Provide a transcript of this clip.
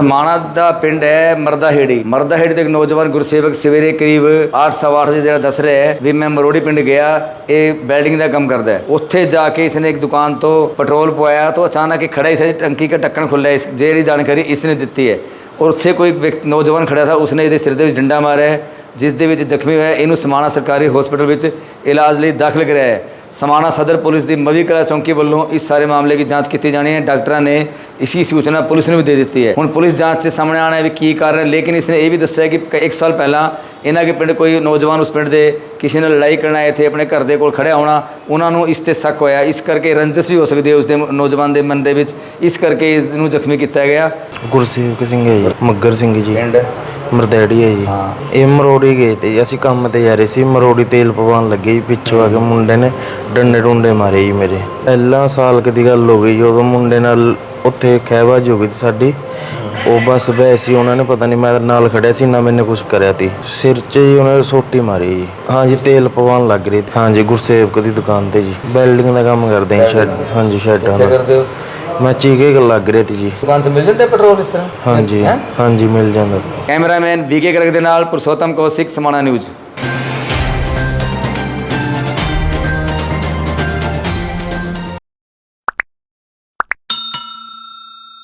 ਸਮਾਣਾ ਦਾ ਪਿੰਡ ਹੈ ਮਰਦਾਹੇੜੀ। ਮਰਦਾਹੇੜੀ ਦੇ ਇੱਕ ਨੌਜਵਾਨ ਗੁਰਸੇਵਕ ਸਵੇਰੇ ਕਰੀਬ 8:30 ਵਜੇ ਜਿਹੜਾ ਦੱਸ ਰਿਹਾ ਹੈ ਵੀ ਮੈਂ ਮਰੋੜੀ ਪਿੰਡ ਗਿਆ, ਇਹ ਵੈਲਡਿੰਗ ਦਾ ਕੰਮ ਕਰਦਾ ਹੈ। ਉੱਥੇ ਜਾ ਕੇ ਇਸਨੇ ਇੱਕ ਦੁਕਾਨ ਤੋਂ ਪੈਟਰੋਲ ਪਵਾਇਆ ਤਾਂ ਅਚਾਨਕ ਹੀ ਖੜਾ ਹੀ ਸੀ, ਟੰਕੀ ਦਾ ਟੱਕਣ ਖੁੱਲ੍ਹਾ ਇਸ ਜਿਹੜੀ ਜਾਣਕਾਰੀ ਇਸਨੇ ਦਿੱਤੀ ਹੈ। ਔਰ ਉੱਥੇ ਕੋਈ ਵਿਅਕਤੀ ਨੌਜਵਾਨ ਖੜਾ ਸੀ ਉਸਨੇ ਇਹਦੇ ਸਿਰ ਦੇ ਵਿੱਚ ਡੰਡਾ ਮਾਰਿਆ ਜਿਸ ਦੇ ਵਿੱਚ ਜ਼ਖਮੀ ਹੋਇਆ, ਇਹਨੂੰ ਸਮਾਣਾ ਸਰਕਾਰੀ ਹਸਪੀਟਲ ਵਿੱਚ ਇਲਾਜ ਲਈ ਦਾਖਲ ਕਰਾਇਆ ਹੈ। ਸਮਾਣਾ ਸਦਰ ਪੁਲਿਸ ਦੀ ਮਵੀ ਕਲਾ ਚੌਂਕੀ ਵੱਲੋਂ ਇਸ ਸਾਰੇ ਮਾਮਲੇ ਦੀ ਜਾਂਚ ਕੀਤੀ ਜਾਣੀ ਹੈ। ਡਾਕਟਰਾਂ ਨੇ ਇਸੀ ਸੂਚਨਾ ਪੁਲਿਸ ਨੂੰ ਵੀ ਦੇ ਦਿੱਤੀ ਹੈ। ਹੁਣ ਪੁਲਿਸ ਜਾਂਚ 'ਚ ਸਾਹਮਣੇ ਆਣਾ ਹੈ ਵੀ ਕੀ ਕਾਰਨ ਹੈ ਲੇਕਿਨ ਇਸਨੇ ਇਹ ਵੀ ਦੱਸਿਆ ਕਿ ਕ- ਇੱਕ ਸਾਲ ਪਹਿਲਾਂ ਇਹਨਾਂ ਦੇ ਪਿੰਡ ਕੋਈ ਨੌਜਵਾਨ ਉਸ ਪਿੰਡ ਦੇ ਕਿਸੇ ਨਾਲ ਲੜਾਈ ਕਰਨ ਆਏ ਥੇ ਆਪਣੇ ਘਰ ਦੇ ਕੋਲ ਖੜਿਆ ਹੋਣਾ ਉਹਨਾਂ ਨੂੰ ਇਸ ਤੇ ਸ਼ੱਕ ਹੋਇਆ। ਇਸ ਕਰਕੇ ਰੰਜਿਸ਼ ਵੀ ਹੋ ਸਕਦੀ ਹੈ ਉਸ ਦੇ ਨੌਜਵਾਨ ਦੇ ਮਨ ਦੇ ਵਿੱਚ। ਇਸ ਕਰਕੇ ਇਹਨੂੰ ਜ਼ਖਮੀ ਕੀਤਾ ਗਿਆ। ਗੁਰਸੇਵਕ ਸਿੰਘ ਹੈ ਮੱਗਰ ਸਿੰਘ ਜੀ। ਪਿੰਡ ਮਰਦੈੜੀ ਹੈ ਜੀ। ਹਾਂ। ਇਹ ਮਰੋੜੀ ਗਏ ਤੇ ਜੀ, ਅਸੀਂ ਕੰਮ ਤੇ ਜਾ ਰਹੇ ਸੀ ਮਰੋੜੀ ਤੇਲ ਪਵਾਉਣ ਲੱਗੇ ਜੀ ਪਿੱਛੋਂ ਆ ਕੇ ਮੁੰਡੇ ਨੇ ਡੰਡੇ ਡੁੰਡੇ ਮਾਰੇ ਜੀ ਮੇਰੇ। ਪਹਿਲਾਂ ਸਾਲ ਕੁ ਦੀ ਗੱਲ ਹੋ ਗਈ ਜੀ, ਉਦੋਂ ਮੁੰਡੇ ਨਾਲ ਉੱਥੇ ਖਹਿਬਾਜ ਹੋ ਗਈ ਸੀ ਸਾਡੀ। ਉਹ ਬਸ ਵੈਸੀ ਉਹਨਾਂ ਨੇ ਪਤਾ ਨਹੀਂ ਮੈਂ ਤਾਂ ਨਾਲ ਖੜਿਆ ਸੀ ਨਾ ਮੈਨੇ ਕੁਝ ਕਰਿਆ ਤੀ ਸਿਰ 'ਚ ਜੀ ਉਹਨਾਂ ਨੇ ਸੋਟੀ ਮਾਰੀ ਜੀ। ਹਾਂ ਜੀ ਤੇਲ ਪਵਾਉਣ ਲੱਗ ਰਹੀ। ਸੀ। ਹਾਂ ਜੀ ਗੁਰਸੇਵਕ ਦੀ ਦੁਕਾਨ ਤੇ ਜੀ। ਬਿਲਡਿੰਗ ਦਾ ਕੰਮ ਕਰਦੇ ਹਾਂ ਸ਼ੈਡ ਹਾਂਜੀ ਸ਼ੈਡਾਂ ਦਾ। ਕਰਦੇ ਹੋ? ਮੈਂ ਚੀਕੇ ਲੱਗ ਰਹੀ ਸੀ ਜੀ। ਦੁਕਾਨ ਤੋਂ ਮਿਲ ਜਾਂਦਾ ਪੈਟਰੋਲ ਇਸ ਤਰ੍ਹਾਂ? ਹਾਂਜੀ ਹੈਂ? ਹਾਂਜੀ ਮਿਲ ਜਾਂਦਾ। ਕੈਮਰਾਮੈਨ ਬੀਕੇ ਗਰਗ ਦੇ ਨਾਲ ਪੁਰਸ਼ੋਤਮ ਕੌਸ਼ਿਕ ਸਮਾਣਾ ਨਿਊਜ਼।